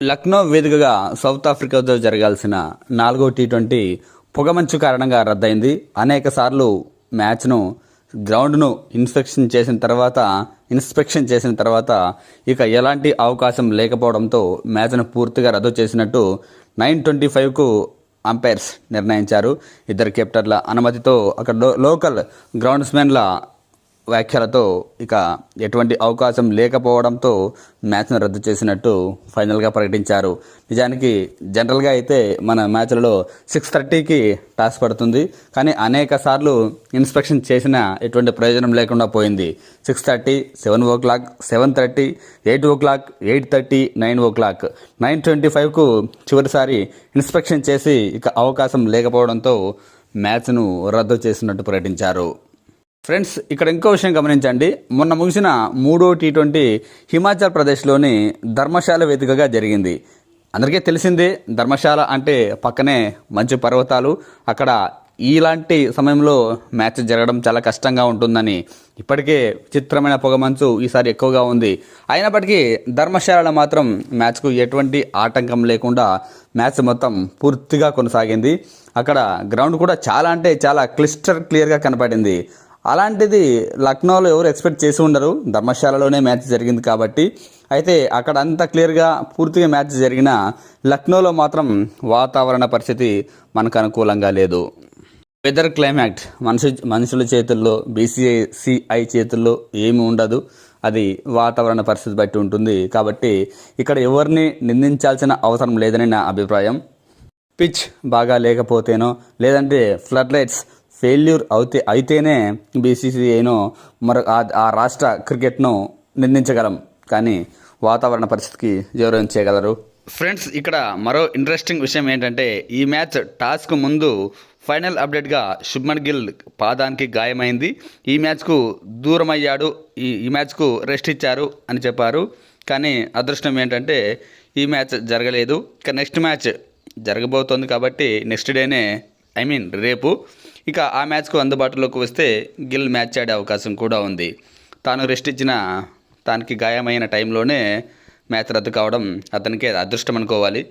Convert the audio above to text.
లక్నో వేదికగా సౌత్ ఆఫ్రికాతో జరగాల్సిన నాలుగో టీ ట్వంటీ పొగమంచు కారణంగా రద్దయింది. అనేక సార్లు మ్యాచ్ను గ్రౌండ్ను ఇన్స్పెక్షన్ చేసిన తర్వాత ఇన్స్పెక్షన్ చేసిన తర్వాత ఇక ఎలాంటి అవకాశం లేకపోవడంతో మ్యాచ్ను పూర్తిగా రద్దు చేసినట్టు నైన్ ట్వంటీ ఫైవ్కు అంపైర్స్ నిర్ణయించారు. ఇద్దరు కెప్టర్ల అనుమతితో అక్కడ లోకల్ గ్రౌండ్స్మెన్ల వ్యాఖ్యలతో ఇక ఎటువంటి అవకాశం లేకపోవడంతో మ్యాచ్ను రద్దు చేసినట్టు ఫైనల్గా ప్రకటించారు. నిజానికి జనరల్గా అయితే మన మ్యాచ్లలో సిక్స్ థర్టీకి టాస్ పడుతుంది. కానీ అనేక సార్లు ఇన్స్పెక్షన్ చేసిన ఎటువంటి ప్రయోజనం లేకుండా పోయింది. Six thirty seven o'clock seven thirty eight o'clock eight thirty nine o'clock. Nine twenty ఫైవ్కు చివరిసారి ఇన్స్పెక్షన్ చేసి ఇక అవకాశం లేకపోవడంతో మ్యాచ్ను రద్దు చేసినట్టు ప్రకటించారు. ఫ్రెండ్స్ ఇక్కడ ఇంకో విషయం గమనించండి. మొన్న ముగిసిన మూడో టీ ట్వంటీ హిమాచల్ ప్రదేశ్లోని ధర్మశాల వేదికగా జరిగింది. అందరికీ తెలిసిందే ధర్మశాల అంటే పక్కనే మంచి పర్వతాలు. అక్కడ ఇలాంటి సమయంలో మ్యాచ్ జరగడం చాలా కష్టంగా ఉంటుందని ఇప్పటికే విచిత్రమైన పొగమంచు ఈసారి ఎక్కువగా ఉంది. అయినప్పటికీ ధర్మశాలలో మాత్రం మ్యాచ్కు ఎటువంటి ఆటంకం లేకుండా మ్యాచ్ మొత్తం పూర్తిగా కొనసాగింది. అక్కడ గ్రౌండ్ కూడా చాలా అంటే చాలా క్లిస్టర్ క్లియర్గా కనపడింది. అలాంటిది లక్నోలో ఎవరు ఎక్స్పెక్ట్ చేసి ఉండరు. ధర్మశాలలోనే మ్యాచ్ జరిగింది కాబట్టి. అయితే అక్కడ అంత క్లియర్గా పూర్తిగా మ్యాచ్ జరిగిన లక్నోలో మాత్రం వాతావరణ పరిస్థితి మనకు అనుకూలంగా లేదు. వెదర్ క్లైమాక్ట్ మనుషు మనుషుల చేతుల్లో బీసీఐ సిఐ చేతుల్లో ఏమి ఉండదు. అది వాతావరణ పరిస్థితి బట్టి ఉంటుంది. కాబట్టి ఇక్కడ ఎవరిని నిందించాల్సిన అవసరం లేదని నా అభిప్రాయం. పిచ్ బాగా లేకపోతేనో లేదంటే ఫ్లడ్ లైట్స్ ఫెయిల్యూర్ అవుతే అయితేనే బీసీసీఐను మరో ఆ- రాష్ట్ర క్రికెట్ను నిందించగలం కానీ వాతావరణ పరిస్థితికి జోరం చేయగలరు. ఫ్రెండ్స్ ఇక్కడ మరో ఇంట్రెస్టింగ్ విషయం ఏంటంటే ఈ మ్యాచ్ టాస్క్ ముందు ఫైనల్ అప్డేట్గా శుభ్మన్ గిల్ పాదానికి గాయమైంది. ఈ మ్యాచ్కు దూరం అయ్యాడు ఈ ఈ మ్యాచ్కు రెస్ట్ ఇచ్చారు అని చెప్పారు. కానీ అదృష్టం ఏంటంటే ఈ మ్యాచ్ జరగలేదు. ఇక నెక్స్ట్ మ్యాచ్ జరగబోతోంది కాబట్టి నెక్స్ట్ డేనే ఐ మీన్ రేపు. ఇక ఆ మ్యాచ్కు అందుబాటులోకి వస్తే గిల్ మ్యాచ్ ఆడే అవకాశం కూడా ఉంది. తాను రెస్ట్ ఇచ్చిన తనకి గాయమైన టైంలోనే మ్యాచ్ రద్దు కావడం అతనికే అదృష్టం అనుకోవాలి.